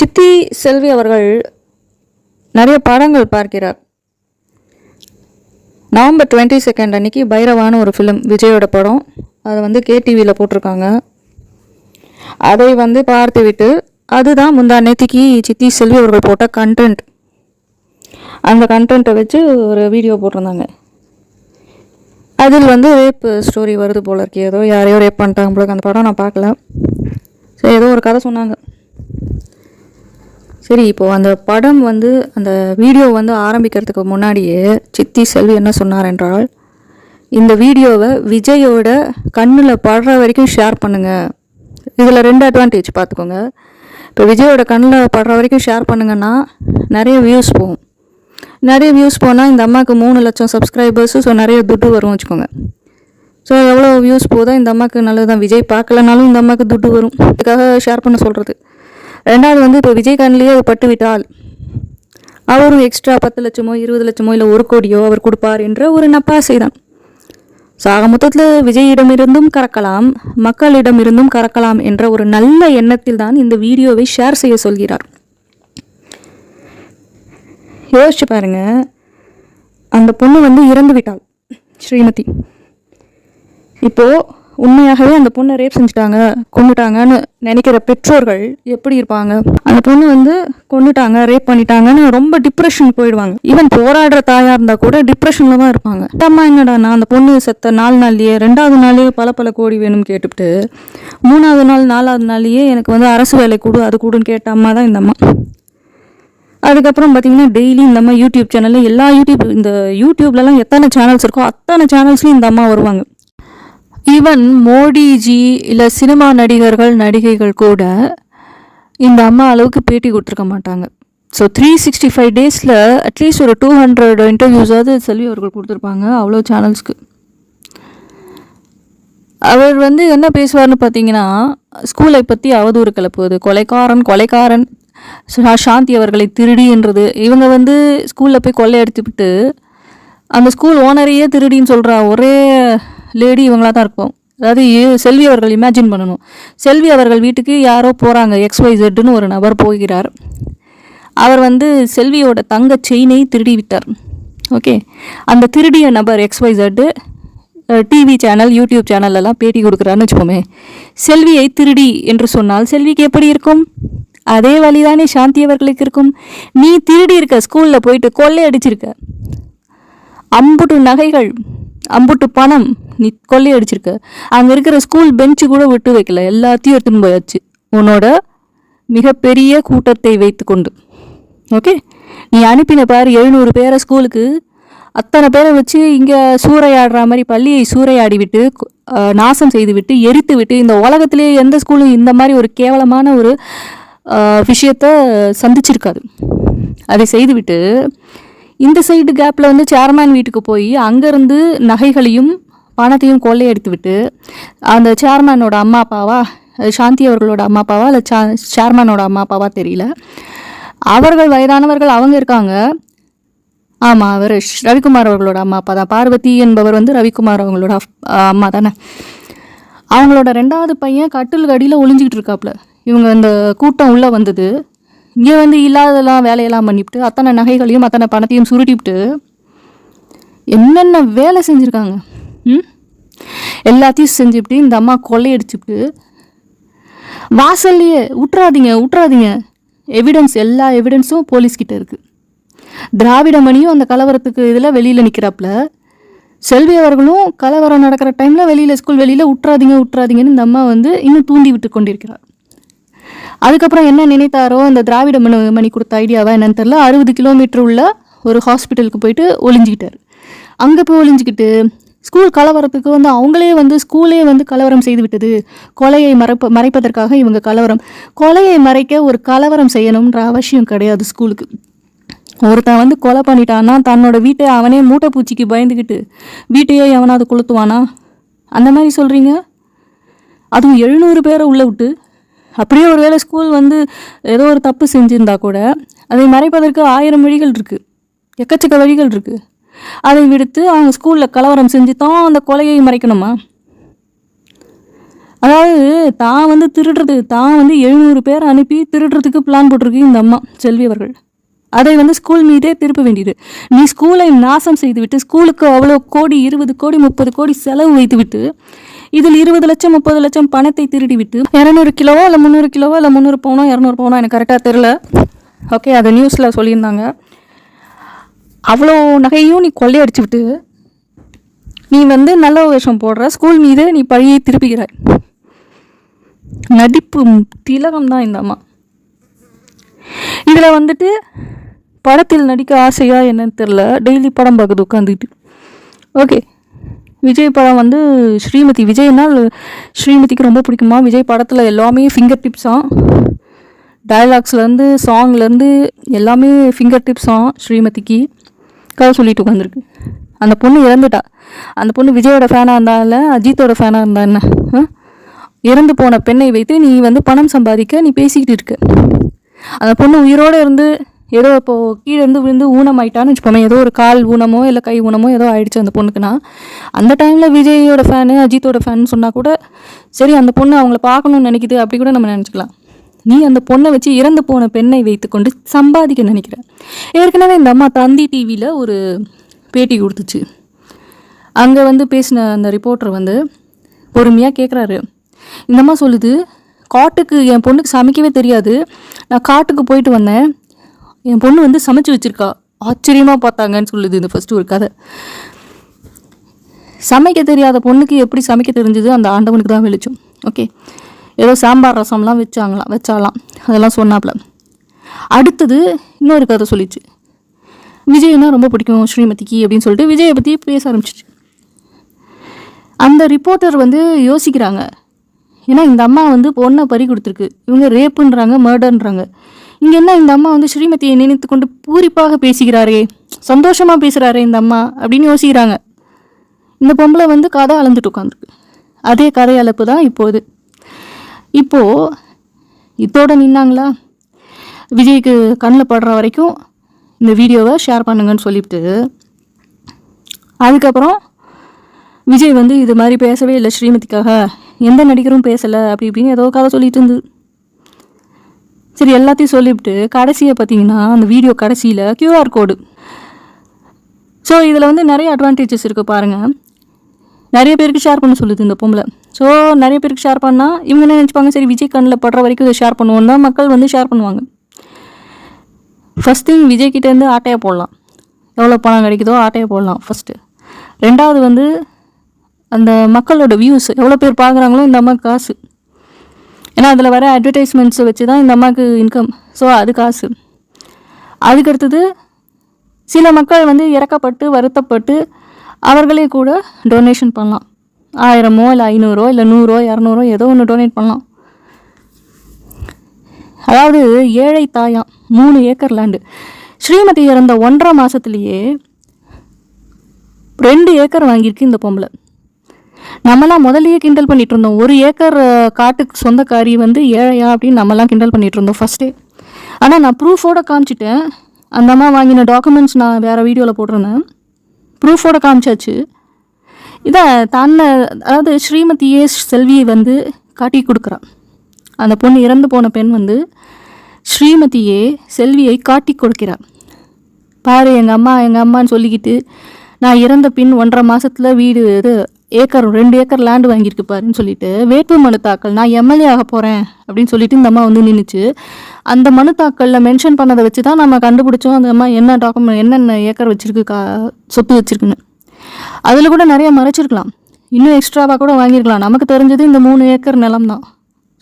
சித்தி செல்வி அவர்கள் நிறைய படங்கள் பார்க்கிறார். நவம்பர் டுவெண்ட்டி செகண்ட் அன்னைக்கு பைரவான ஒரு ஃபிலிம் விஜயோட படம். அதை வந்து கேடிவியில் போட்டிருக்காங்க. அதை வந்து பார்த்து விட்டு அதுதான் முந்தா நேத்திக்கு சித்தி செல்வி அவர்கள் போட்ட கண்டென்ட் அந்த கண்டென்ட்டை வச்சு ஒரு வீடியோ போட்டிருந்தாங்க. அதில் வந்து ரேப் ஸ்டோரி வருது போல இருக்கு. ஏதோ யாரையோ ரேப் பண்ணிட்டாங்க போல அந்த படம் நான் பார்க்கல. சரி ஏதோ ஒரு கதை சொன்னாங்க. சரி இப்போது அந்த படம் வந்து அந்த வீடியோ வந்து ஆரம்பிக்கிறதுக்கு முன்னாடியே சித்தி செல்வி என்ன சொன்னார் என்றால் இந்த வீடியோவை விஜயோட கண்ணில் படுற வரைக்கும் ஷேர் பண்ணுங்கள் இதில் ரெண்டு அட்வான்டேஜ் பார்த்துக்கோங்க. இப்போ விஜயோட கண்ணில் படுற வரைக்கும் ஷேர் பண்ணுங்கன்னா நிறைய வியூஸ் போகும். நிறைய வியூஸ் போனால் இந்த அம்மாவுக்கு மூணு லட்சம் சப்ஸ்கிரைபர்ஸு ஸோ நிறைய துட்டு வரும் வச்சுக்கோங்க. ஸோ எவ்வளோ வியூஸ் போதோ இந்த அம்மாவுக்கு நல்லது தான் விஜய் பார்க்கலனாலும் இந்த அம்மாவுக்கு துட்டு வரும். இதுக்காக ஷேர் பண்ண சொல்கிறது ரெண்டாவது வந்து இப்போ விஜய் கண்ணிலேயே அது பட்டு விட்டால் அவரும் எக்ஸ்ட்ரா பத்து லட்சமோ இருபது லட்சமோ இல்லை ஒரு கோடியோ அவர் கொடுப்பார் என்ற ஒரு நப்பாசை தான் சாக மொத்தத்தில் விஜயிடமிருந்தும் கறக்கலாம் மக்களிடமிருந்தும் கறக்கலாம் என்ற ஒரு நல்ல எண்ணத்தில் தான் இந்த வீடியோவை ஷேர் செய்ய சொல்கிறார். யோசிச்சு பாருங்க. அந்த பொண்ணு வந்து இறந்து விட்டாள் ஸ்ரீமதி. இப்போது உண்மையாகவே அந்த பொண்ணை ரேப் செஞ்சுட்டாங்க கொண்டுட்டாங்கன்னு நினைக்கிற பெற்றோர்கள் எப்படி இருப்பாங்க? அந்த பொண்ணு வந்து கொண்டுட்டாங்க ரேப் பண்ணிட்டாங்கன்னு ரொம்ப டிப்ரெஷன் போயிடுவாங்க. ஈவன் போராடுற தாயா இருந்தா கூட டிப்ரெஷன்ல தான் இருப்பாங்க. அம்மா என்னடா நான் அந்த பொண்ணு செத்த நாலு நாள்லயே ரெண்டாவது நாள்லயே பல பல கோடி வேணும்னு கேட்டுவிட்டு மூணாவது நாள் நாலாவது நாள்லயே எனக்கு வந்து அரசு வேலை கொடு அது கொடுன்னு கேட்ட அம்மா தான் இந்த அம்மா. அதுக்கப்புறம் பார்த்தீங்கன்னா டெய்லி இந்த அம்மா யூடியூப் சேனலில் எல்லா யூடியூப் இந்த யூடியூப்லலாம் எத்தனை சேனல்ஸ் இருக்கோ அத்தனை சேனல்ஸ்லையும் இந்த அம்மா வருவாங்க. ஈவன் மோடிஜி இல்லை சினிமா நடிகர்கள் நடிகைகள் கூட இந்த அம்மா அளவுக்கு பேட்டி கொடுத்துருக்க மாட்டாங்க. ஸோ த்ரீ சிக்ஸ்டி ஃபைவ் டேஸில் அட்லீஸ்ட் ஒரு டூ ஹண்ட்ரட் இன்டர்வியூஸாவது செல்வி அவர்கள் கொடுத்துருப்பாங்க அவ்வளோ சேனல்ஸ்க்கு அவர் வந்து என்ன பேசுவார்னு பார்த்தீங்கன்னா ஸ்கூலை பற்றி அவதூறு கிளப்புவது. கொலைக்காரன் கொலைக்காரன். சாந்தி அவர்களை திருடின்றது இவங்க வந்து ஸ்கூலில் போய் கொள்ளையடித்துவிட்டு அந்த ஸ்கூல் ஓனரையே திருடின்னு சொல்கிறா ஒரே லேடி இவங்களா தான் இருப்போம் அதாவது செல்வி அவர்கள் இமேஜின் பண்ணணும். செல்வி அவர்கள் வீட்டுக்கு யாரோ போகிறாங்க எக்ஸ்ஒய் ஜெட்டுன்னு ஒரு நபர் போகிறார். அவர் வந்து செல்வியோட தங்க செயினை திருடி விட்டார் ஓகே அந்த திருடிய நபர் X Y Z TV channel YouTube சேனல்லலாம் பேட்டி கொடுக்குறான்னு வச்சுக்கோமே. செல்வியை திருடி என்று சொன்னால் செல்விக்கு எப்படி இருக்கும்? அதே வழிதானே சாந்தி அவர்களுக்கு இருக்கும். நீ திருடி இருக்க ஸ்கூலில் போயிட்டு கொள்ளை அடிச்சிருக்க. அம்புட்டு நகைகள் அம்புட்டு பணம் நீ கொள்ளையடிச்சிருக்க அங்கே இருக்கிற ஸ்கூல் பெஞ்சு கூட விட்டு வைக்கல. எல்லாத்தையும் எடுத்துன்னு போயாச்சு. உன்னோட மிகப்பெரிய கூட்டத்தை வைத்துக்கொண்டு. ஓகே நீ அனுப்பின பாரு எழுநூறு பேரை ஸ்கூலுக்கு அத்தனை பேரை வச்சு இங்கே சூறையாடுற மாதிரி பள்ளியை சூறையாடி விட்டு நாசம் செய்து விட்டு எரித்து விட்டு இந்த உலகத்திலேயே எந்த ஸ்கூலும் இந்த மாதிரி ஒரு கேவலமான ஒரு விஷயத்தை விஷயத்த சந்திச்சிருக்காது. அதை செய்துவிட்டு இந்த சைடு கேப்பில் வந்து சேர்மேன் வீட்டுக்கு போய் அங்கேருந்து நகைகளையும் பணத்தையும் கொள்ளையடித்து விட்டு அந்த சேர்மேனோட அம்மா அப்பாவா சாந்தி அவர்களோட அம்மா அப்பாவா இல்லை சா சேர்மேனோட அம்மா அப்பாவா தெரியல. அவர்கள் வயதானவர்கள் அவங்க இருக்காங்க. ஆமாம் அவர் ரவிக்குமார் அவர்களோட அம்மா அப்பா தான். பார்வதி என்பவர் வந்து ரவிக்குமார் அவங்களோட அம்மா தானே. அவங்களோட ரெண்டாவது பையன் கட்டில் அடியில் ஒளிஞ்சிக்கிட்டு இருக்காப்புல இவங்க அந்த கூட்டம் உள்ளே வந்தது. இங்கே வந்து இல்லாததெல்லாம் வேலையெல்லாம் பண்ணிவிட்டு அத்தனை நகைகளையும் அத்தனை பணத்தையும் சுருட்டிவிட்டு என்னென்ன வேலை செஞ்சுருக்காங்க? ம்? எல்லாத்தையும் செஞ்சுவிட்டு இந்த அம்மா கொள்ளையடிச்சுட்டு வாசல்லையே விட்றாதீங்க விட்றாதீங்க எவிடன்ஸ் எல்லா எவிடன்ஸும் போலீஸ்கிட்ட இருக்குது திராவிட மணியும் அந்த கலவரத்துக்கு இதில் வெளியில் நிற்கிறாப்புல செல்வி அவர்களும் கலவரம் நடக்கிற டைமில் வெளியில் ஸ்கூல் வெளியில் விட்றாதீங்க விட்றாதீங்கன்னு இந்த அம்மா வந்து இன்னும் தூண்டி விட்டு கொண்டிருக்கிறார். அதுக்கப்புறம் என்ன நினைத்தாரோ அந்த திராவிட மணி மணி கொடுத்த ஐடியாவா என்னன்னு தெரில அறுபது கிலோமீட்டர் உள்ள ஒரு ஹாஸ்பிட்டலுக்கு போயிட்டு ஒளிஞ்சிக்கிட்டார். அங்கே போய் ஒளிஞ்சிக்கிட்டு ஸ்கூல் கலவரத்துக்கு வந்து அவங்களே வந்து ஸ்கூலே வந்து கலவரம் செய்து விட்டது. கொலையை மறைப்ப மறைப்பதற்காக இவங்க கலவரம். கொலையை மறைக்க ஒரு கலவரம் செய்யணுன்ற அவசியம் கிடையாது ஸ்கூலுக்கு ஒருத்தன் வந்து கொலை பண்ணிட்டான்னா தன்னோட வீட்டை அவனே மூட்டை பூச்சிக்கு பயந்துக்கிட்டு வீட்டையே எவனாவது கொளுத்துவானா? அந்த மாதிரி சொல்கிறீங்க அதுவும் எழுநூறு பேரை உள்ளே விட்டு அப்படியே ஒரு வேளை ஸ்கூல் வந்து ஏதோ ஒரு தப்பு செஞ்சிருந்தா கூட அதை மறைப்பதற்கு ஆயிரம் வழிகள் இருக்குது எக்கச்சக்க வழிகள் இருக்குது அதை விடுத்து அவங்க ஸ்கூலில் கலவரம் செஞ்சு தான் அந்த கொலையை மறைக்கணுமா? அதாவது தான் வந்து திருடுறது தான் வந்து எழுநூறு பேர் அனுப்பி திருடுறதுக்கு பிளான் போட்டிருக்கு இந்த அம்மா செல்வி அவர்கள். அதை வந்து ஸ்கூல் மீதே திருப்ப வேண்டியது. நீ ஸ்கூலை நாசம் செய்துவிட்டு ஸ்கூலுக்கு அவ்வளோ கோடி இருபது கோடி முப்பது கோடி செலவு வைத்துவிட்டு இதில் இருபது லட்சம் முப்பது லட்சம் பணத்தை திருடிவிட்டு இரநூறு கிலோவோ இல்லை முந்நூறு கிலோவோ இல்லை முந்நூறு பவுனோ இரநூறு பவுனோ எனக்கு கரெக்டாக தெரில ஓகே அதை நியூஸில் சொல்லியிருந்தாங்க. அவ்வளோ நகையும் நீ கொள்ளையடிச்சு விட்டு நீ வந்து நல்ல வேஷம் போடுற ஸ்கூல் மீது நீ பழியை திருப்பிக்கிற நடிப்பு திலகம் தான் இந்த அம்மா. இதில் வந்துட்டு படத்தில் நடிக்க ஆசையா என்னன்னு தெரில டெய்லி படம் பார்க்குது உட்காந்துக்கிட்டு ஓகே விஜய் படம் வந்து ஸ்ரீமதி விஜய்னால் ஸ்ரீமதிக்கு ரொம்ப பிடிக்குமா? விஜய் படத்தில் எல்லாமே ஃபிங்கர் டிப்ஸாக டயலாக்ஸ்லேருந்து சாங்லேருந்து எல்லாமே ஃபிங்கர் டிப்ஸாக ஸ்ரீமதிக்கு. கதை சொல்லிட்டு உட்காந்துருக்கு அந்த பொண்ணு இறந்துட்டா. அந்த பொண்ணு விஜயோட ஃபேனாக இருந்தா இல்லை? அஜித்தோட ஃபேனாக இருந்தா என்ன? இறந்து போன பெண்ணை வைத்து நீ வந்து பணம் சம்பாதிக்க நீ பேசிக்கிட்டு இருக்க. அந்த பொண்ணு உயிரோடு இருந்து ஏதோ இப்போது கீழே இருந்து விழுந்து ஊனமாயிட்டான்னு வச்சுப்போமே ஏதோ ஒரு கால் ஊனமோ இல்லை கை ஊனமோ ஏதோ ஆயிடுச்சு அந்த பொண்ணுக்குன்னா அந்த டைமில் விஜயோட ஃபேனு அஜித்தோட ஃபேன் சொன்னால் கூட சரி அந்த பொண்ணு அவங்கள பார்க்கணும்னு நினைக்குது அப்படி கூட நம்ம நினச்சிக்கலாம். நீ அந்த பொண்ணை வச்சு இறந்து போன பெண்ணை வைத்துக்கொண்டு சம்பாதிக்க நினைக்கிற. ஏற்கனவே இந்த அம்மா தந்தி டிவியில் ஒரு பேட்டி கொடுத்துச்சு. அங்கே வந்து பேசின அந்த ரிப்போர்ட்டர் வந்து பொறுமையாக கேட்குறாரு இந்தம்மா சொல்லுது காட்டுக்கு என் பொண்ணுக்கு சமைக்கவே தெரியாது. நான் காட்டுக்கு போயிட்டு வந்தேன். என் பொண்ணு வந்து சமைச்சு வச்சிருக்கா. ஆச்சரியமாக பார்த்தாங்கன்னு சொல்லுது இந்த ஃபஸ்ட்டு ஒரு கதை. சமைக்க தெரியாத பொண்ணுக்கு எப்படி சமைக்க தெரிஞ்சது? அந்த ஆண்டவனுக்கு தான் வெளிச்சம். ஓகே ஏதோ சாம்பார் ரசம்லாம் வச்சாங்களாம் வச்சாலாம். அதெல்லாம் சொன்னாப்புல அடுத்தது இன்னொரு கதை சொல்லிச்சு. விஜய்னா ரொம்ப பிடிக்கும் ஸ்ரீமதிக்கு அப்படின்னு சொல்லிட்டு விஜயை பற்றி பேச ஆரம்பிச்சிச்சு. அந்த ரிப்போர்ட்டர் வந்து யோசிக்கிறாங்க. ஏன்னா இந்த அம்மா வந்து பொண்ணை பறி கொடுத்துருக்கு. இவங்க ரேப்புன்றாங்க மர்டர்ன்றாங்க இங்கே என்ன இந்த அம்மா வந்து ஸ்ரீமதியை நினைத்து கொண்டு பூரிப்பாக பேசுகிறாரே? சந்தோஷமாக பேசுகிறாரே இந்த அம்மா அப்படின்னு யோசிக்கிறாங்க. இந்த பொம்பளை வந்து கதை அளந்துட்டு உட்காந்துருக்கு அதே கதை அளப்பு தான் இப்போது. இப்போது இதோட நின்னாங்களா? விஜய்க்கு கண்ணில் படுற வரைக்கும் இந்த வீடியோவை ஷேர் பண்ணுங்கன்னு சொல்லிவிட்டு அதுக்கப்புறம் விஜய் வந்து இது மாதிரி பேசவே இல்லை ஸ்ரீமதிக்காக. எந்த நடிகரும் பேசலை அப்படி இப்படின்னு ஏதோ கதை சொல்லிட்டு இருந்தது. சரி எல்லாத்தையும் சொல்லிவிட்டு கடைசியை பார்த்தீங்கன்னா அந்த வீடியோ கடைசியில் கியூஆர் கோடு ஸோ இதில் வந்து நிறைய அட்வான்டேஜஸ் இருக்குது பாருங்கள் நிறைய பேருக்கு ஷேர் பண்ண சொல்லுது இந்த பொம்பளை. ஸோ நிறைய பேருக்கு ஷேர் பண்ணால் இவங்க என்ன நினச்சிப்பாங்க? சரி விஜய் கண்ணில் படுற வரைக்கும் இதை ஷேர் பண்ணுவோம் தான் மக்கள் வந்து ஷேர் பண்ணுவாங்க. ஃபஸ்ட் திங் விஜய் கிட்டேருந்து போடலாம். எவ்வளோ பணம் கிடைக்குதோ ஆட்டையை போடலாம் ஃபஸ்ட்டு ரெண்டாவது வந்து அந்த மக்களோட வியூஸ் எவ்வளோ பேர் பார்க்குறாங்களோ இந்த அம்மாவுக்கு காசு. ஏன்னா அதில் வர அட்வர்டைஸ்மெண்ட்ஸை வச்சு தான் இந்த அம்மாவுக்கு இன்கம் ஸோ அது காசு. அதுக்கடுத்தது சில மக்கள் வந்து இறக்கப்பட்டு வருத்தப்பட்டு அவர்களே கூட டொனேஷன் பண்ணலாம். ஆயிரமோ இல்லை ஐநூறோ இல்லை நூறோ இரநூறோ ஏதோ ஒன்று டொனேட் பண்ணலாம். அதாவது ஏழை தாயாம் மூணு ஏக்கர் லேண்டு ஸ்ரீமதி இறந்த ஒன்றரை மாதத்துலேயே ரெண்டு ஏக்கர் வாங்கியிருக்கு இந்த பொம்பளை. நம்மலாம் முதல்லையே கிண்டல் பண்ணிட்டு இருந்தோம் ஒரு ஏக்கர் காட்டுக்கு சொந்தக்காரி வந்து ஏழையா அப்படின்னு நம்மலாம் கிண்டல் பண்ணிட்டு இருந்தோம் ஃபஸ்ட்டே ஆனால் நான் ப்ரூஃபோட காமிச்சிட்டேன். அந்த அம்மா வாங்கின டாக்குமெண்ட்ஸ் நான் வேறு வீடியோவில் போட்டிருந்தேன். ப்ரூஃபோட காமிச்சாச்சு. இதை தன்னை அதாவது ஸ்ரீமதியே செல்வியை வந்து காட்டி கொடுக்குறா. அந்த பொண்ணு இறந்து போன பெண் வந்து ஸ்ரீமதியே செல்வியை காட்டி கொடுக்கிறார் பாரு எங்கள் அம்மா எங்கள் அம்மான்னு சொல்லிக்கிட்டு நான் இறந்த பின் ஒன்றரை மாதத்தில் வீடு இது ஏக்கர் ரெண்டு ஏக்கர் லேண்டு வாங்கியிருக்கு பாருன்னு சொல்லிட்டு வேட்பு மனு தாக்கல் நான் எம்எல்ஏ ஆக போகிறேன் அப்படின்னு சொல்லிட்டு இந்த அம்மா வந்து நின்றுச்சு அந்த மனு தாக்கலில் மென்ஷன் பண்ணதை வச்சு தான் நம்ம கண்டுபிடிச்சோம். அந்த அம்மா என்ன டாக்குமெண்ட் என்னென்ன ஏக்கர் வச்சுருக்கு கா சொத்து வச்சுருக்குன்னு. அதில் கூட நிறைய மறைச்சிருக்கலாம். இன்னும் எக்ஸ்ட்ராவாக கூட வாங்கியிருக்கலாம். நமக்கு தெரிஞ்சது இந்த மூணு ஏக்கர் நிலம் தான்.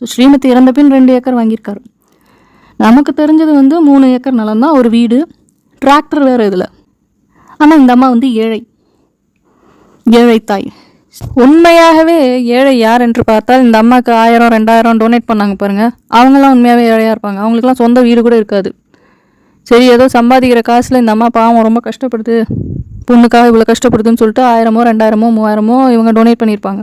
ஸோ ஸ்ரீமதி இறந்த பின் ரெண்டு ஏக்கர் வாங்கியிருக்காரு. நமக்கு தெரிஞ்சது வந்து மூணு ஏக்கர் நிலம் தான். ஒரு வீடு டிராக்டர் வேறு இதில். ஆனால் இந்த அம்மா வந்து ஏழை. ஏழை தாய். உண்மையாகவே ஏழை யார் என்று பார்த்தால் இந்த அம்மாவுக்கு ஆயிரம் ரெண்டாயிரம் டொனேட் பண்ணாங்க பாருங்க. அவங்களாம் உண்மையாகவே ஏழையாக இருப்பாங்க. அவங்களுக்குலாம் சொந்த வீடு கூட இருக்காது. சரி ஏதோ சம்பாதிக்கிற காசில் இந்த அம்மா பாவம் ரொம்ப கஷ்டப்படுது. பொண்ணுக்காக இவ்வளோ கஷ்டப்படுதுன்னு சொல்லிட்டு ஆயிரமோ ரெண்டாயிரமோ மூவாயிரமோ இவங்க டொனேட் பண்ணியிருப்பாங்க.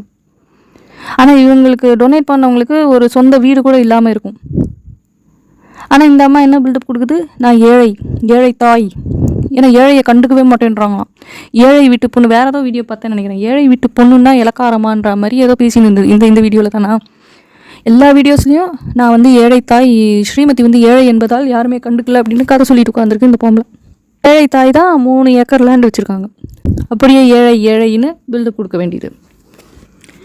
ஆனால் இவங்களுக்கு டொனேட் பண்ணவங்களுக்கு ஒரு சொந்த வீடு கூட இல்லாமல் இருக்கும். ஆனால் இந்த அம்மா என்ன பில்டப் கொடுக்குது? நான் ஏழை ஏழை தாய். ஏன்னா ஏழையை கண்டுக்கவே மாட்டேன்றாங்களாம். ஏழை வீட்டு பொண்ணு வேறு ஏதோ வீடியோ பார்த்தேன் நினைக்கிறேன். ஏழை வீட்டு பொண்ணுன்னா இலக்காரமான்ற மாதிரி ஏதோ பேசின்னு இருந்தது. இந்த இந்த வீடியோவில் தானா? எல்லா வீடியோஸ்லேயும் நான் வந்து ஏழை தாய் ஸ்ரீமதி வந்து ஏழை என்பதால் யாருமே கண்டுக்கல அப்படின்னு கதை சொல்லிட்டு உட்காந்துருக்கு இந்த பொம்பளை ஏழை தாய் தான் மூணு ஏக்கர் லேண்ட் வச்சுருக்காங்க. அப்படியே ஏழை ஏழைன்னு பில்டு கொடுக்க வேண்டியது.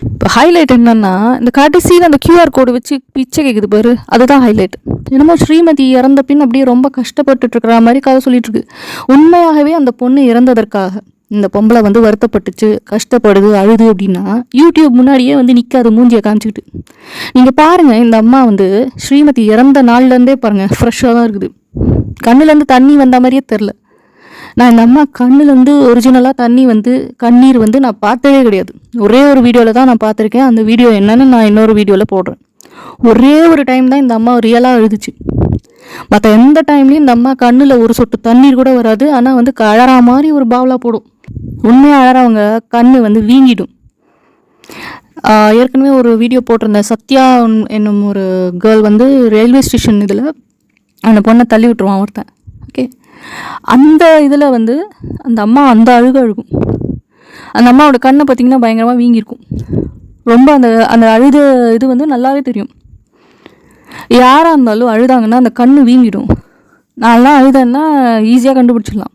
இப்போ ஹைலைட் என்னென்னா இந்த கடைசியில் அந்த கியூஆர் கோடு வச்சு பிச்சை கேட்குது பாரு. அதுதான் ஹைலைட் என்னமோ ஸ்ரீமதி இறந்த பின் அப்படியே ரொம்ப கஷ்டப்பட்டுட்டு இருக்கிற மாதிரி கதை சொல்லிட்டு இருக்கு. உண்மையாகவே அந்த பொண்ணு இறந்ததற்காக இந்த பொம்பளை வந்து வருத்தப்பட்டுச்சு கஷ்டப்படுது அழுது அப்படின்னா யூடியூப் முன்னாடியே வந்து நிற்காது மூஞ்சியை காமிச்சிக்கிட்டு. நீங்கள் பாருங்கள் இந்த அம்மா வந்து ஸ்ரீமதி இறந்த நாள்லேருந்தே பாருங்கள் ஃப்ரெஷ்ஷாக தான் இருக்குது. கண்ணுலேருந்து தண்ணி வந்த மாதிரியே தெரில நான் இந்த அம்மா கண்ணுலேருந்து ஒரிஜினலாக தண்ணி வந்து கண்ணீர் வந்து நான் பார்த்ததே கிடையாது. ஒரே ஒரு வீடியோவில் தான் நான் பார்த்துருக்கேன். அந்த வீடியோ என்னன்னு நான் இன்னொரு வீடியோவில் போடுறேன். ஒரே ஒரு டைம் தான் இந்த அம்மா ரியலாக எழுதுச்சு. மற்ற எந்த டைம்லையும் இந்த அம்மா கண்ணில் ஒரு சொட்டு தண்ணீர் கூட வராது. ஆனால் வந்து அழறா மாதிரி ஒரு பாவலா போடும். உண்மையாக அழறவங்க கண் வந்து வீங்கிடும். ஏற்கனவே ஒரு வீடியோ போட்டிருந்தேன். சத்யா என்னும் ஒரு கேர்ள் வந்து ரயில்வே ஸ்டேஷன் இதில் அந்த பொண்ணை தள்ளி விட்டுருவான் ஒருத்தன். ஓகே அந்த இதில் வந்து அந்த அம்மா அந்த அழுக அழுகும் அந்த அம்மாவோட கண்ணை பார்த்திங்கன்னா பயங்கரமாக வீங்கியிருக்கும். ரொம்ப அந்த அந்த அழுத இது வந்து நல்லாவே தெரியும். யாராக இருந்தாலும் அழுதாங்கன்னா அந்த கண் வீங்கிடும். நான்லாம் அழுதேன்னா ஈஸியாக கண்டுபிடிச்சிடலாம்.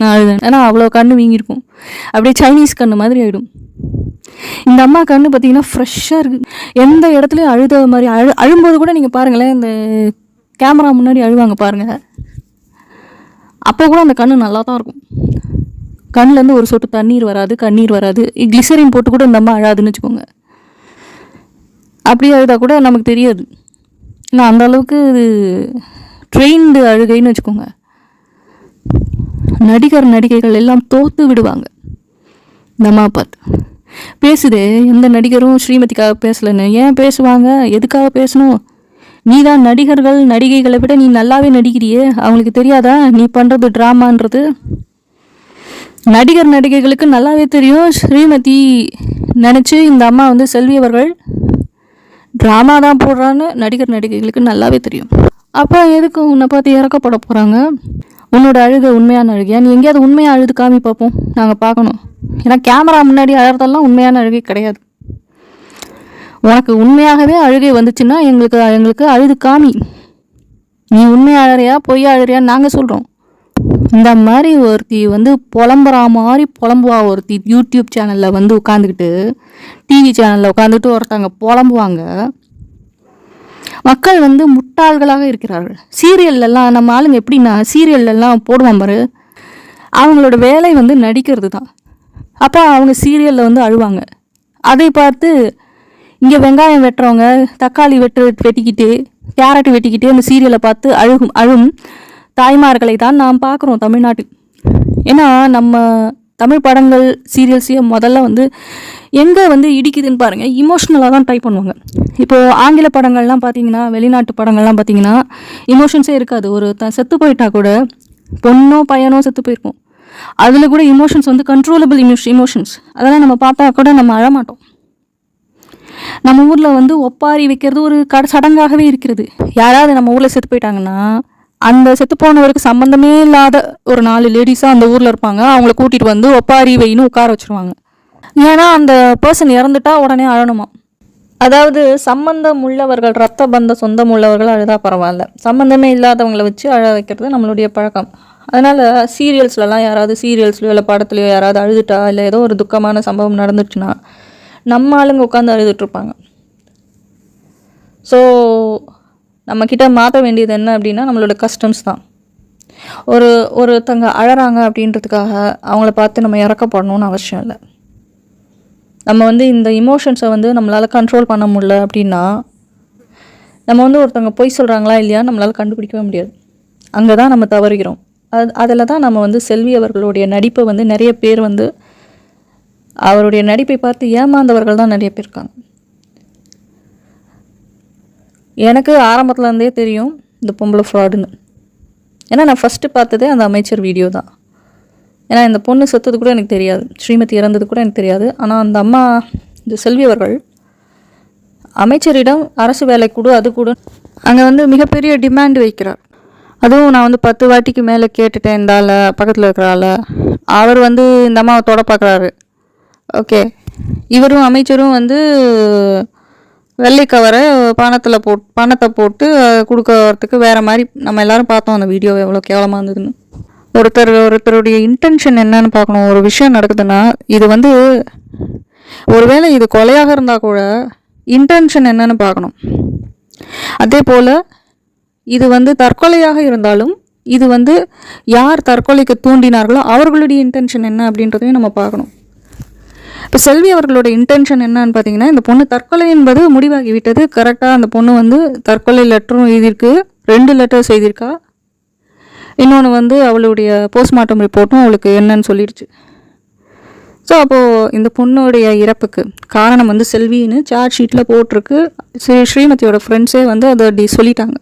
நான் அழுதேன். ஏன்னா அவ்வளோ கண் வீங்கியிருக்கும். அப்படியே சைனீஸ் கண் மாதிரி ஆகிடும் இந்த அம்மா கண்ணு பார்த்தீங்கன்னா ஃப்ரெஷ்ஷாக இருக்குது எந்த இடத்துலையும் அழுத மாதிரி அழு அழும்போது கூட நீங்கள் பாருங்களேன் இந்த கேமரா முன்னாடி அழுவாங்க பாருங்கள் அப்போ கூட அந்த கண்ணு நல்லா தான் இருக்கும். கண்ணுலேருந்து ஒரு சொட்டு தண்ணீர் வராது கண்ணீர் வராது. கிளிசரின் போட்டு கூட இந்த அம்மா அழாதுன்னு வச்சுக்கோங்க. அப்படி அழுதா கூட நமக்கு தெரியாது. ஏன்னா அந்த அளவுக்கு இது ட்ரெயின்டு அழுகைன்னு வச்சுக்கோங்க. நடிகர் நடிகைகள் எல்லாம் தோத்து விடுவாங்க. இந்த அம்மா பார்த்து பேசுதே எந்த நடிகரும் ஸ்ரீமதிக்காக பேசலைன்னு. ஏன் பேசுவாங்க? எதுக்காக பேசணும்? நீ தான் நடிகர்கள் நடிகைகளை விட நீ நல்லாவே நடிக்கிறியே. அவங்களுக்கு தெரியாதா? நீ பண்ணுறது ட்ராமான்றது? நடிகர் நடிகைகளுக்கு நல்லாவே தெரியும். ஸ்ரீமதி நினச்சி இந்த அம்மா வந்து செல்வி அவர்கள் ட்ராமா தான் போடுறான்னு நடிகர் நடிகைகளுக்கு நல்லாவே தெரியும். அப்போ எதுக்கு உன்னை பார்த்து இறக்கப்பட போகிறாங்க உன்னோட அழுகை உண்மையான அழுகையா? நீ எங்கேயாவது உண்மையாக அழுது காமி பார்ப்போம் நாங்கள் பார்க்கணும். ஏன்னா கேமரா முன்னாடி அழகிறதெல்லாம் உண்மையான அழுகை கிடையாது. உனக்கு உண்மையாகவே அழுகை வந்துச்சுன்னா எங்களுக்கு எங்களுக்கு அழுது காமி. நீ உண்மையா அழறியா பொய்யா அழறியான்னு நாங்கள் சொல்கிறோம் இந்த மாதிரி ஒருத்தி வந்து புலம்புறா மாதிரி புலம்புவா ஒருத்தி யூடியூப் சேனலில் வந்து உட்காந்துக்கிட்டு டிவி சேனலில் உட்காந்துட்டு ஒருத்தவங்க புலம்புவாங்க. மக்கள் வந்து முட்டாள்களாக இருக்கிறார்கள். சீரியல்லலாம் நம்ம ஆளுங்க எப்படின்னா சீரியல்லலாம் போடுவான் பாரு. அவங்களோட வேலை வந்து நடிக்கிறது தான் அப்போ அவங்க சீரியலில் வந்து அழுவாங்க. அதை பார்த்து இங்கே வெங்காயம் வெட்டுறவங்க தக்காளி வெட்டு வெட்டிக்கிட்டு கேரட் வெட்டிக்கிட்டு அந்த சீரியலை பார்த்து அழுகும் அழும் தாய்மார்களை தான் நாம் பார்க்குறோம் தமிழ்நாட்டில். ஏன்னா நம்ம தமிழ் படங்கள் சீரியல்ஸையும் முதல்ல வந்து எங்கே வந்து இடிக்குதுன்னு பாருங்கள் இமோஷ்னலாக தான் ட்ரை பண்ணுவாங்க. இப்போது ஆங்கில படங்கள்லாம் பார்த்தீங்கன்னா வெளிநாட்டு படங்கள்லாம் பார்த்தீங்கன்னா இமோஷன்ஸே இருக்காது. ஒரு த செத்து போயிட்டா கூட பொண்ணோ பையனோ செத்து போயிருக்கும். அதில் கூட இமோஷன்ஸ் வந்து கண்ட்ரோலபிள் இமோஷ் இமோஷன்ஸ் அதெல்லாம் நம்ம பார்த்தா கூட நம்ம அழமாட்டோம். நம்ம ஊரில் வந்து ஒப்பாரி வைக்கிறது ஒரு கட சடங்காகவே இருக்கிறது. யாராவது நம்ம ஊரில் செத்து போயிட்டாங்கன்னா அந்த செத்து போனவருக்கு சம்மந்தமே இல்லாத ஒரு நாலு லேடிஸாக அந்த ஊரில் இருப்பாங்க. அவங்கள கூட்டிகிட்டு வந்து ஒப்பாரி வைன்னு உட்கார வச்சுருவாங்க. ஏன்னா அந்த பர்சன் இறந்துட்டா உடனே அழணுமா? அதாவது சம்பந்தம் உள்ளவர்கள் ரத்த பந்த சொந்தம் உள்ளவர்கள் அழுதா பரவாயில்ல. சம்பந்தமே இல்லாதவங்கள வச்சு அழ வைக்கிறது நம்மளுடைய பழக்கம். அதனால் சீரியல்ஸ்லலாம் யாராவது சீரியல்ஸ்லையோ இல்லை படத்துலையோ யாராவது அழுதுட்டா இல்லை ஏதோ ஒரு துக்கமான சம்பவம் நடந்துச்சுன்னா நம்ம ஆளுங்க உட்காந்து அழுதுட்ருப்பாங்க. ஸோ நம்மக்கிட்ட மாற்ற வேண்டியது என்ன அப்படின்னா நம்மளோட கஸ்டம்ஸ் தான். ஒரு ஒருத்தங்க அழறாங்க அப்படின்றதுக்காக அவங்கள பார்த்து நம்ம இறக்கப்படணும்னு அவசியம் இல்லை. நம்ம வந்து இந்த இமோஷன்ஸை வந்து நம்மளால் கண்ட்ரோல் பண்ண முடியல அப்படின்னா நம்ம வந்து ஒருத்தவங்க பொய் சொல்கிறாங்களா இல்லையா நம்மளால் கண்டுபிடிக்கவே முடியாது. அங்கே தான் நம்ம தவறுகிறோம். அது அதில் தான் நம்ம வந்து செல்வி அவர்களுடைய நடிப்பை வந்து நிறைய பேர் வந்து அவருடைய நடிப்பை பார்த்து ஏமாந்தவர்கள் தான் நிறைய பேர் இருக்காங்க. எனக்கு ஆரம்பத்துலேருந்தே தெரியும் இந்த பொம்பளை ஃப்ராடுன்னு. ஏன்னா நான் ஃபஸ்ட்டு பார்த்ததே அந்த அமைச்சர் வீடியோ தான். ஏன்னா இந்த பொண்ணு செத்தது கூட எனக்கு தெரியாது. ஸ்ரீமதி இறந்தது கூட எனக்கு தெரியாது. ஆனால் அந்த அம்மா இந்த செல்வி அவர்கள் அமைச்சரிடம் அரசு வேலை கூட அது கூட. அங்கே வந்து மிகப்பெரிய டிமாண்ட் வைக்கிறார். அதுவும் நான் வந்து பத்து வாட்டிக்கு மேலே கேட்டுட்டேன் இந்த பக்கத்தில் இருக்கிற அவர் வந்து இந்த அம்மாவை தொட பார்க்குறாரு. ஓகே இவரும் அமைச்சரும் வந்து வெள்ளை கவரை பணத்தில் போட் பணத்தை போட்டு கொடுக்கறதுக்கு வேறு மாதிரி நம்ம எல்லாரும் பார்த்தோம் அந்த வீடியோ எவ்வளோ கேவலமாக இருந்ததுன்னு. ஒருத்தர் ஒருத்தருடைய இன்டென்ஷன் என்னன்னு பார்க்கணும். ஒரு விஷயம் நடக்குதுன்னா இது வந்து ஒருவேளை இது கொலையாக இருந்தால் கூட இன்டென்ஷன் என்னன்னு பார்க்கணும். அதே போல் இது வந்து தற்கொலையாக இருந்தாலும் இது வந்து யார் தற்கொலைக்கு தூண்டினார்களோ அவர்களுடைய இன்டென்ஷன் என்ன அப்படின்றதையும் நம்ம பார்க்கணும். இப்போ செல்வி அவர்களோட இன்டென்ஷன் என்னன்னு பார்த்தீங்கன்னா இந்த பொண்ணு தற்கொலை என்பது முடிவாகி விட்டது கரெக்டாக அந்த பொண்ணு வந்து தற்கொலை லெட்டரும் எழுதியிருக்கு. ரெண்டு லெட்டர்ஸ் எழுதியிருக்கா. இன்னொன்று வந்து அவளுடைய போஸ்ட்மார்ட்டம் ரிப்போர்ட்டும் அவளுக்கு என்னன்னு சொல்லிடுச்சு. ஸோ அப்போது இந்த பொண்ணுடைய இறப்புக்கு காரணம் வந்து செல்வின்னு சார்ஜ் ஷீட்டில் போட்டிருக்கு. ஸ்ரீ ஸ்ரீமதியோட ஃப்ரெண்ட்ஸே வந்து அதை அப்படி சொல்லிட்டாங்க.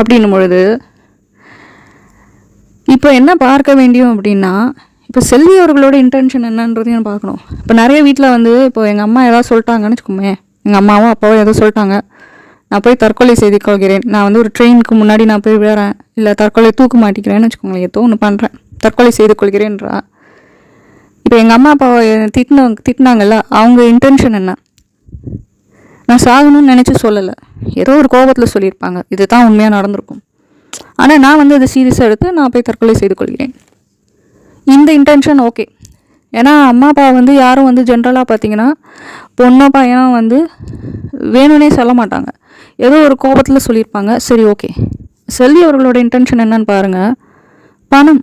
அப்படின்னும் பொழுது இப்போ என்ன பார்க்க வேண்டியும் அப்படின்னா இப்போ செல்வி அவர்களோட இன்டென்ஷன் என்னன்றதையும் பார்க்கணும். இப்போ நிறைய வீட்டில் வந்து இப்போ எங்கள் அம்மா ஏதாவது சொல்லிட்டாங்கன்னு வச்சுக்கோமே எங்கள் அம்மாவும் அப்பாவும் ஏதோ சொல்லிட்டாங்க. நான் போய் தற்கொலை செய்து கொள்கிறேன் நான் வந்து ஒரு ட்ரெயினுக்கு முன்னாடி நான் போய் விழறேன் இல்லை தற்கொலை தூக்க மாட்டிக்கிறேன்னு வச்சுக்கோங்களேன் ஏதோ ஒன்று பண்ணுறேன் தற்கொலை செய்து கொள்கிறேன்றா. இப்போ எங்கள் அம்மா அப்பாவை திட்டின திட்டினாங்கல்ல அவங்க இன்டென்ஷன் என்ன? நான் சாகணும்னு நினச்சி சொல்லலை. ஏதோ ஒரு கோபத்தில் சொல்லியிருப்பாங்க. இதுதான் உண்மையாக நடந்திருக்கும். ஆனால் நான் வந்து அதை சீரியஸாக எடுத்து நான் போய் தற்கொலை செய்து கொள்கிறேன். இந்த இன்டென்ஷன் ஓகே ஏன்னா அம்மா அப்பா வந்து யாரும் வந்து ஜென்ரலாக பார்த்தீங்கன்னா பொண்ணோ பையனும் வந்து வேணும்னே சொல்ல மாட்டாங்க. ஏதோ ஒரு கோபத்தில் சொல்லியிருப்பாங்க. சரி ஓகே செல்வி அவர்களோட இன்டென்ஷன் என்னன்னு பாருங்கள் பணம்.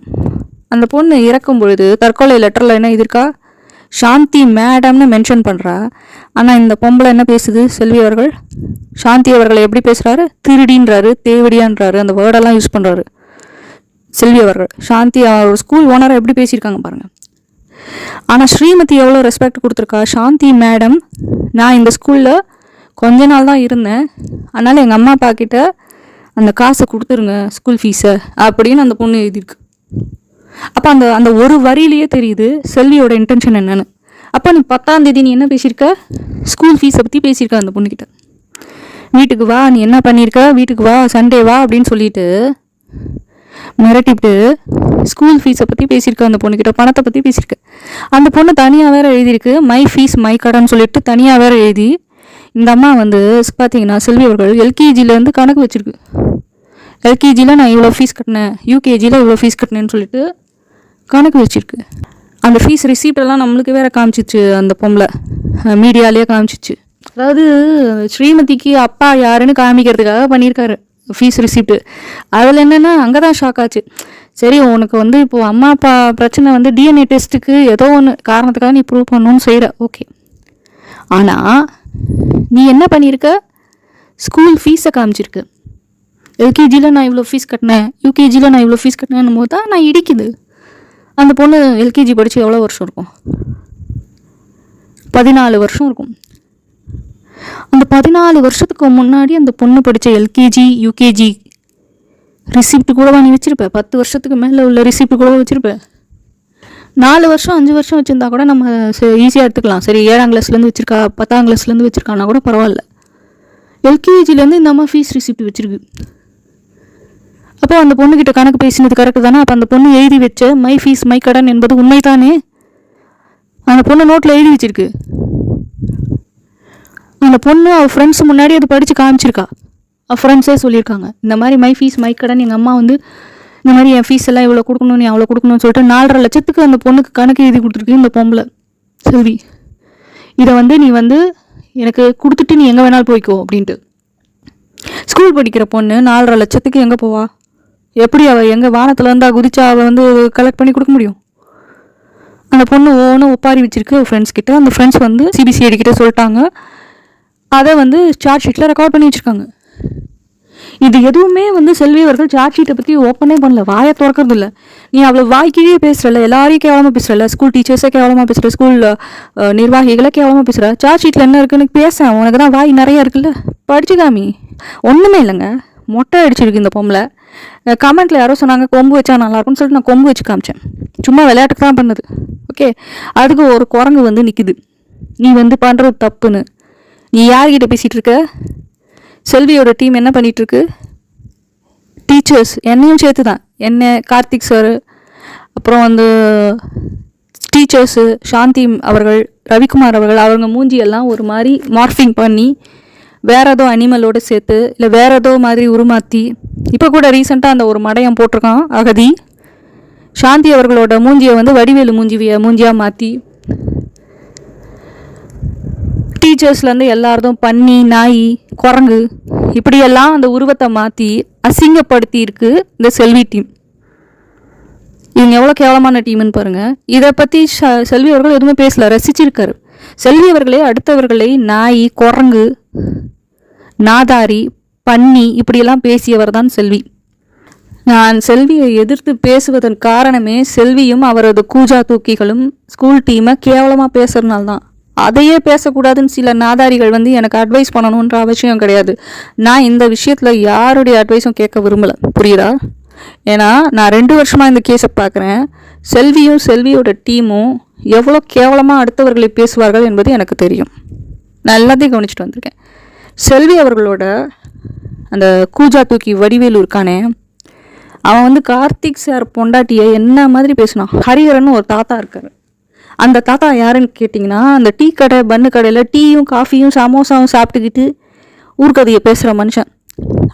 அந்த பொண்ணு இறக்கும் பொழுது தற்கொலை லெட்டரில் என்ன இருக்கா சாந்தி மேடம்னு மென்ஷன் பண்ணுறா ஆனால் இந்த பொம்பளை என்ன பேசுது? செல்வி அவர்கள்? சாந்தி அவர்களை எப்படி பேசுகிறாரு திருடின்றாரு தேவடியான்றாரு. அந்த வேர்டெல்லாம் யூஸ் பண்ணுறாரு செல்வி அவர்கள். சாந்தி அவர் ஸ்கூல் ஓனரை எப்படி பேசியிருக்காங்க பாருங்கள் ஆனால் ஸ்ரீமதி எவ்வளோ ரெஸ்பெக்ட் கொடுத்துருக்கா? சாந்தி மேடம் நான் இந்த ஸ்கூலில் கொஞ்ச நாள் தான் இருந்தேன். அதனால் எங்கள் அம்மா அப்பா கிட்ட அந்த காசை கொடுத்துருங்க ஸ்கூல் ஃபீஸை அப்படின்னு அந்த பொண்ணு எழுதியிருக்கு. அப்போ அந்த அந்த ஒரு வரியிலேயே தெரியுது செல்வியோட இன்டென்ஷன் என்னன்னு. அப்போ நீ பத்தாம் தேதி நீ என்ன பேசியிருக்க? ஸ்கூல் ஃபீஸை பற்றி பேசியிருக்க அந்த பொண்ணுக்கிட்ட வீட்டுக்கு வா நீ என்ன பண்ணியிருக்க? வீட்டுக்கு வா சண்டே வா அப்படின்னு சொல்லிட்டு மிரட்டிவிட்டு ஸ்கூல் ஃபீஸை பற்றி பேசியிருக்கேன் அந்த பொண்ணுக்கிட்ட பணத்தை பற்றி பேசியிருக்கு. அந்த பொண்ணு தனியாக வேறு எழுதியிருக்கு. மை ஃபீஸ் மை கடன் சொல்லிட்டு தனியாக வேறு எழுதி இந்த அம்மா வந்து பார்த்தீங்கன்னா செல்வி அவர்கள் எல்கேஜிலேருந்து கணக்கு வச்சுருக்கு. எல்கேஜியில் நான் இவ்வளோ ஃபீஸ் கட்டினேன். யூகேஜியில் இவ்வளோ ஃபீஸ் கட்டினேன்னு சொல்லிட்டு கணக்கு வச்சிருக்கு. அந்த ஃபீஸ் ரிசீப்டெல்லாம் நம்மளுக்கு வேற காமிச்சிச்சு அந்த பொம்பளை. மீடியாலேயே காமிச்சிச்சு. அதாவது ஸ்ரீமதிக்கு அப்பா யாருன்னு காமிக்கிறதுக்காக பண்ணியிருக்காரு. ஃபீஸ் ரிசீப்ட்டு அதில் என்னென்னா அங்கே தான் ஷாக் ஆச்சு. சரி உனக்கு வந்து இப்போது அம்மா அப்பா பிரச்சனை வந்து டிஎன்ஏ டெஸ்ட்டுக்கு ஏதோ ஒன்று காரணத்துக்காக நீ ப்ரூவ் பண்ணணும்னு செய்கிற ஓகே ஆனால் நீ என்ன பண்ணியிருக்க ஸ்கூல் ஃபீஸை காமிச்சிருக்கு. எல்கேஜியில் நான் இவ்வளோ ஃபீஸ் கட்டினேன். யூகேஜியில் நான் இவ்வளோ ஃபீஸ் கட்டினேன் போது தான் நான் இடிக்குது. அந்த பொண்ணு எல்கேஜி படித்து எவ்வளோ வருஷம் இருக்கும்? பதினாலு வருஷம் இருக்கும். அந்த பதினாலு வருஷத்துக்கு முன்னாடி அந்த பொண்ணு படித்த எல்கேஜி யூகேஜி ரிசிப்ட் கூடவா நீ வச்சுருப்பேன் பத்து வருஷத்துக்கு மேலே உள்ள ரிசிப்ட் கூட வச்சுருப்பேன் நாலு வருஷம் அஞ்சு வருஷம் வச்சுருந்தா கூட நம்ம ஈஸியாக எடுத்துக்கலாம். சரி ஏழாம் கிளாஸ்லேருந்து வச்சுருக்கா பத்தாம் கிளாஸ்லேருந்து வச்சுருக்கான்னா கூட பரவாயில்ல. எல்கேஜிலேருந்து இந்த அம்மா ஃபீஸ் ரிசிப்ட் வச்சுருக்கு. அப்போ அந்த பொண்ணுக்கிட்ட கணக்கு பேசினது கரெக்டு தானே? அப்போ அந்த பொண்ணு எழுதி வச்ச மை ஃபீஸ் மை கடன் என்பது உண்மைதானே? அந்த பொண்ணு நோட்டில் எழுதி வச்சிருக்கு. அந்த பொண்ணு அவள் ஃப்ரெண்ட்ஸ் முன்னாடி அது படித்து காமிச்சிருக்கா. அவள் ஃப்ரெண்ட்ஸே சொல்லியிருக்காங்க. இந்த மாதிரி மை ஃபீஸ் மை கடன் எங்கள் அம்மா வந்து இந்த மாதிரி என் ஃபீஸ் எல்லாம் இவ்வளோ கொடுக்கணும் நீ அவ்வளோ கொடுக்கணும்னு சொல்லிட்டு நாலரை லட்சத்துக்கு அந்த பொண்ணுக்கு கணக்கு எழுதி கொடுத்துருக்கு இந்த பொம்பளை செல்வி. இதை வந்து நீ வந்து எனக்கு கொடுத்துட்டு நீ எங்கே வேணாலும் போய்க்கோ அப்படின்ட்டு. ஸ்கூல் படிக்கிற பொண்ணு நாலரை லட்சத்துக்கு எங்கே போவா? எப்படி அவள் எங்கே வானத்தில் இருந்தால் குதிச்சா அவள் வந்து கலெக்ட் பண்ணி கொடுக்க முடியும்? அந்த பொண்ணு ஒவ்வொன்றும் ஒப்பாரி வச்சிருக்கு ஃப்ரெண்ட்ஸ் கிட்ட. அந்த ஃப்ரெண்ட்ஸ் வந்து சிபிசிஐடி கிட்ட சொல்லிட்டாங்க. அதை வந்து சார்ஜ் ஷீட்டில் ரெக்கார்ட் பண்ணி வச்சுருக்காங்க. இது எதுவுமே வந்து செல்வி அவர்கள் சார்ஜ் ஷீட்டை பற்றி ஓப்பனே பண்ணல. வாயை திறக்கிறது இல்லை. நீ அவ்வளோ வாய்க்கிலேயே பேசுகிறல எல்லாரையும் கேவலமாக பேசுகிறல ஸ்கூல் டீச்சர்ஸே கேவலமாக பேசுகிற ஸ்கூல் நிர்வாகிகளை கேவலமாக பேசுகிற சார்ஜ் ஷீட்டில் என்ன இருக்குன்னு பேச உனக்கு தான் வாய் நிறைய இருக்குல்ல. படிச்சுக்காமி. ஒன்றுமே இல்லைங்க. மொட்டை அடிச்சிருக்கு இந்த பொம்பளை. கமெண்ட்டில் யாரோ சொன்னாங்க கொம்பு வச்சா நல்லாயிருக்கும்னு சொல்லிட்டு நான் கொம்பு வச்சு காமிச்சேன். சும்மா விளையாட்டுக்கு தான் பண்ணது ஓகே அதுக்கு ஒரு குரங்கு வந்து நிற்குது நீ வந்து பண்ணுறது தப்புன்னு. நீ யார்கிட்ட பேசிகிட்டு இருக்க செல்வியோட டீம் என்ன பண்ணிகிட்ருக்கு டீச்சர்ஸ் என்னையும் சேர்த்து தான் என்ன கார்த்திக் சார் அப்புறம் வந்து டீச்சர்ஸு சாந்தி அவர்கள் ரவிக்குமார் அவர்கள் அவங்க மூஞ்சியெல்லாம் ஒரு மாதிரி மார்ஃபிங் பண்ணி வேற ஏதோ அனிமலோட சேர்த்து இல்லை வேற ஏதோ மாதிரி உருமாற்றி இப்போ கூட ரீசெண்டாக அந்த ஒரு மடையம் போட்டிருக்கான் அகதி. சாந்தி அவர்களோட மூஞ்சியை வந்து வடிவேலு மூஞ்சிவிய மூஞ்சியாக மாற்றி டீச்சர்ஸ்லேருந்து எல்லாரதும் பன்னி நாய் குரங்கு இப்படியெல்லாம் அந்த உருவத்தை மாற்றி அசிங்கப்படுத்தி இருக்கு இந்த செல்வி டீம் இவங்க எவ்வளோ கேவலமான டீம்னு பாருங்கள் இதை பற்றி செல்வி அவர்கள் எதுவுமே பேசல ரசிச்சிருக்காரு. செல்வி அவர்களே அடுத்தவர்களை நாய் குரங்கு நாதாரி பன்னி இப்படியெல்லாம் பேசியவர் தான் செல்வி. நான் செல்வியை எதிர்த்து பேசுவதன் காரணமே செல்வியும் அவரது கூஜா தூக்கிகளும் ஸ்கூல் டீமை கேவலமாக பேசுறதுனால தான் அதையே பேசக்கூடாதுன்னு சில நாதாரிகள் வந்து எனக்கு அட்வைஸ் பண்ணணுன்ற அவசியம் கிடையாது. நான் இந்த விஷயத்தில் யாருடைய அட்வைஸும் கேட்க விரும்பலை. புரியுதா? ஏன்னா நான் ரெண்டு வருஷமாக இந்த கேஸை பார்க்குறேன் செல்வியும் செல்வியோட டீமும் எவ்வளோ கேவலமாக அடுத்தவர்களை பேசுவார்கள் என்பது எனக்கு தெரியும். நான் எல்லாத்தையும் கவனிச்சுட்டு வந்திருக்கேன். செல்வி அவர்களோட அந்த கூஜா தூக்கி வடிவேலு இருக்கானே அவன் வந்து கார்த்திக் சார் பொண்டாட்டியை என்ன மாதிரி பேசினான் ஹரிஹரன் ஒரு தாத்தா இருக்காரு. அந்த தாத்தா யாருன்னு கேட்டிங்கன்னா அந்த டீ கடை பன்னு கடையில் டீயும் காஃபியும் சமோசாவும் சாப்பிட்டுக்கிட்டு ஊர்கதையை பேசுகிற மனுஷன்.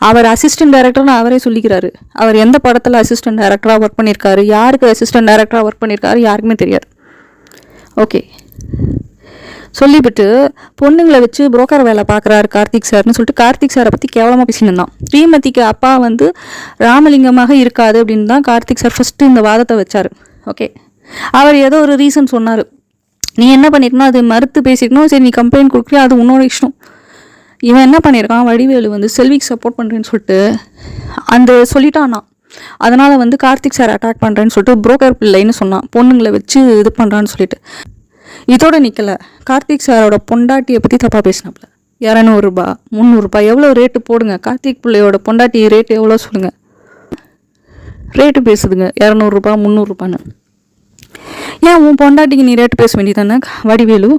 அவர் அசிஸ்டன்ட் டைரக்டர்னு அவரே சொல்லிக்கிறாரு. அவர் எந்த படத்தில் அசிஸ்டன்ட் டைரக்டராக ஒர்க் பண்ணியிருக்காரு யாருக்கு அசிஸ்டன்ட் டைரக்டராக ஒர்க் பண்ணியிருக்காரு யாருக்குமே தெரியாது. ஓகே சொல்லிவிட்டு பொண்ணுங்களை வச்சு புரோக்கர் வேலை பார்க்குறாரு கார்த்திக் சார்னு சொல்லிட்டு கார்த்திக் சாரை பற்றி கேவலமாக பேசின்னு ஸ்ரீமதிக்கு அப்பா வந்து ராமலிங்கமாக இருக்காது அப்படின்னு தான் கார்த்திக் சார் ஃபஸ்ட்டு இந்த வாதத்தை வச்சார். ஓகே அவர் ஏதோ ஒரு ரீசன் சொன்னார். நீ என்ன பண்ணிருக்கணும் அது மறுத்து பேசிக்கணும் சரி நீ கம்ப்ளைண்ட் கொடுக்குறியா அது உன்னோட இஷ்டம். இவன் என்ன பண்ணியிருக்கான் வடிவேலு வந்து செல்விக்கு சப்போர்ட் பண்ணுறேன்னு சொல்லிட்டு அந்த சொல்லிட்டானா. அதனால் வந்து கார்த்திக் சார் அட்டாக் பண்ணுறேன்னு சொல்லிட்டு புரோக்கர் பிள்ளைன்னு சொன்னான். பொண்ணுங்களை வச்சு இது பண்ணுறான்னு சொல்லிட்டு. இதோட நிற்கலை கார்த்திக் சாரோட பொண்டாட்டியை பற்றி தப்பாக பேசினாப்புல இரநூறுபா முந்நூறுபா எவ்வளோ ரேட்டு போடுங்க. கார்த்திக் பிள்ளையோட பொண்டாட்டி ரேட்டு எவ்வளோ சொல்லுங்கள் ரேட்டு பேசுதுங்க. இரநூறுபா முந்நூறுரூபான்னு ஏன் உன் பொண்டாட்டிக்கு நீ ரேட்டு பேச வேண்டியதானே வடிவேலு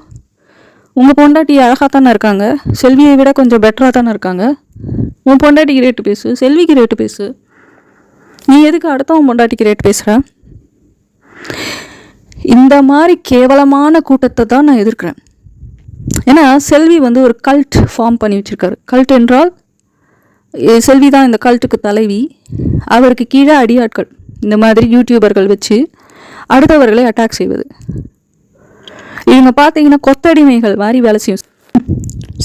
உங்கள் பொண்டாட்டி அழகாக தானே இருக்காங்க. செல்வியை விட கொஞ்சம் பெட்டராக தானே இருக்காங்க. உன் பொண்டாட்டிக்கு ரேட்டு பேசு. செல்விக்கு ரேட்டு பேசு. நீ எதுக்கு அடுத்தவன் பொண்டாட்டிக்கு ரேட் பேசுகிற இந்த மாதிரி கேவலமான கூட்டத்தை தான் நான் எதிர்க்கிறேன். ஏன்னா செல்வி வந்து ஒரு கல்ட் ஃபார்ம் பண்ணி வச்சுருக்காரு. கல்ட் என்றால் செல்வி தான் இந்த கல்ட்டுக்கு தலைவி. அவருக்கு கீழே அடியாட்கள். இந்த மாதிரி யூடியூபர்கள் வச்சு அடுத்தவர்களை அட்டாக் செய்வது. இவங்க பார்த்தீங்கன்னா கொத்தடிமைகள் மாதிரி வேலை செய்யும்.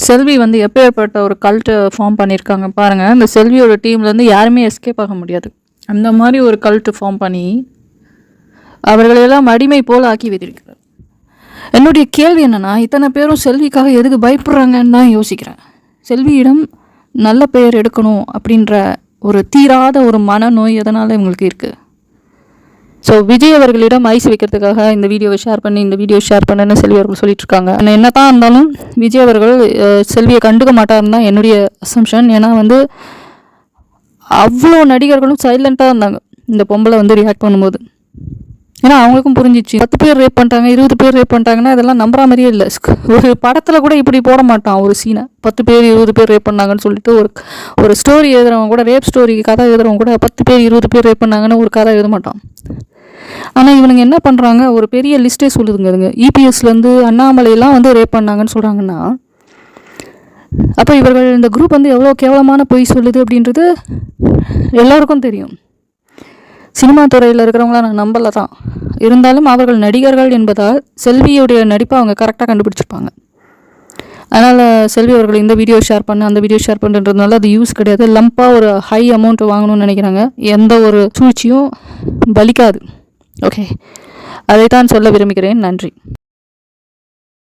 செல்வி வந்து எப்பேற்பட்ட ஒரு கல்ட்டை ஃபார்ம் பண்ணியிருக்காங்க பாருங்கள் இந்த செல்வியோட டீம்லேருந்து யாருமே எஸ்கேப் ஆக முடியாது. அந்த மாதிரி ஒரு கல்ட்டு ஃபார்ம் பண்ணி அவர்களெல்லாம் அடிமை போல் ஆக்கி வைத்திருக்கிறார். என்னுடைய கேள்வி என்னென்னா இத்தனை பேரும் செல்விக்காக எதுக்கு பயப்படுறாங்கன்னு தான் யோசிக்கிறேன். செல்வியிடம் நல்ல பெயர் எடுக்கணும் அப்படின்ற ஒரு தீராத ஒரு மனநோய் எதனால் இவங்களுக்கு இருக்குது ஸோ விஜய் அவர்களிடம் ஐஸ் வைக்கிறதுக்காக இந்த வீடியோவை ஷேர் பண்ணி இந்த வீடியோ ஷேர் பண்ணுன்னு செல்வி அவர்கள் சொல்லிட்டு இருக்காங்க ஆனால் என்ன தான் இருந்தாலும் விஜய் அவர்கள் செல்வியை கண்டுக்க மாட்டாருன்னு தான் என்னுடைய அசம்ஷன் ஏன்னா வந்து அவ்வளோ நடிகர்களும் சைலண்ட்டாக இருந்தாங்க. இந்த பொம்பளை வந்து ரியாக்ட் பண்ணும்போது. ஏன்னா அவங்களுக்கும் புரிஞ்சிச்சு. பத்து பேர் ரேப் பண்ணிட்டாங்க இருபது பேர் ரேப் பண்ணிட்டாங்கன்னா இதெல்லாம் நம்புற மாதிரியே இல்லை. ஒரு படத்தில் கூட இப்படி போட மாட்டான் ஒரு சீனை பத்து பேர் இருபது பேர் ரேப் பண்ணாங்கன்னு சொல்லிட்டு ஒரு ஒரு ஸ்டோரி எழுதுறவங்க கூட ரேப் ஸ்டோரி கதை எழுதுறவங்க கூட பத்து பேர் இருபது பேர் ரேப் பண்ணாங்கன்னு ஒரு கதை எழுத மாட்டான். ஆனால் இவனுங்க என்ன பண்ணுறாங்க ஒரு பெரிய லிஸ்ட்டே சொல்லுதுங்க இதுங்க இபிஎஸ்லேருந்து அண்ணாமலையெல்லாம் வந்து ரேப் பண்ணாங்கன்னு சொல்கிறாங்கன்னா அப்போ இவர்கள் இந்த குரூப் வந்து எவ்வளோ கேவலமான பொய் சொல்லுது அப்படின்றது எல்லாருக்கும் தெரியும். சினிமா துறையில் இருக்கிறவங்கள நான் நம்பலை தான் இருந்தாலும் அவர்கள் நடிகர்கள் என்பதால் செல்வியுடைய நடிப்பை அவங்க கரெக்டாக கண்டுபிடிச்சிருப்பாங்க. அதனால் செல்வி அவர்கள் இந்த வீடியோ ஷேர் பண்ண அந்த வீடியோ ஷேர் பண்ணுறதுனால அது யூஸ் கிடையாது. லம்பாக ஒரு ஹை அமௌண்ட் வாங்கணும்னு நினைக்கிறாங்க. எந்த ஒரு சூழ்ச்சியும் பலிக்காது. ஓகே அதைத்தான் சொல்ல விரும்புகிறேன். நன்றி.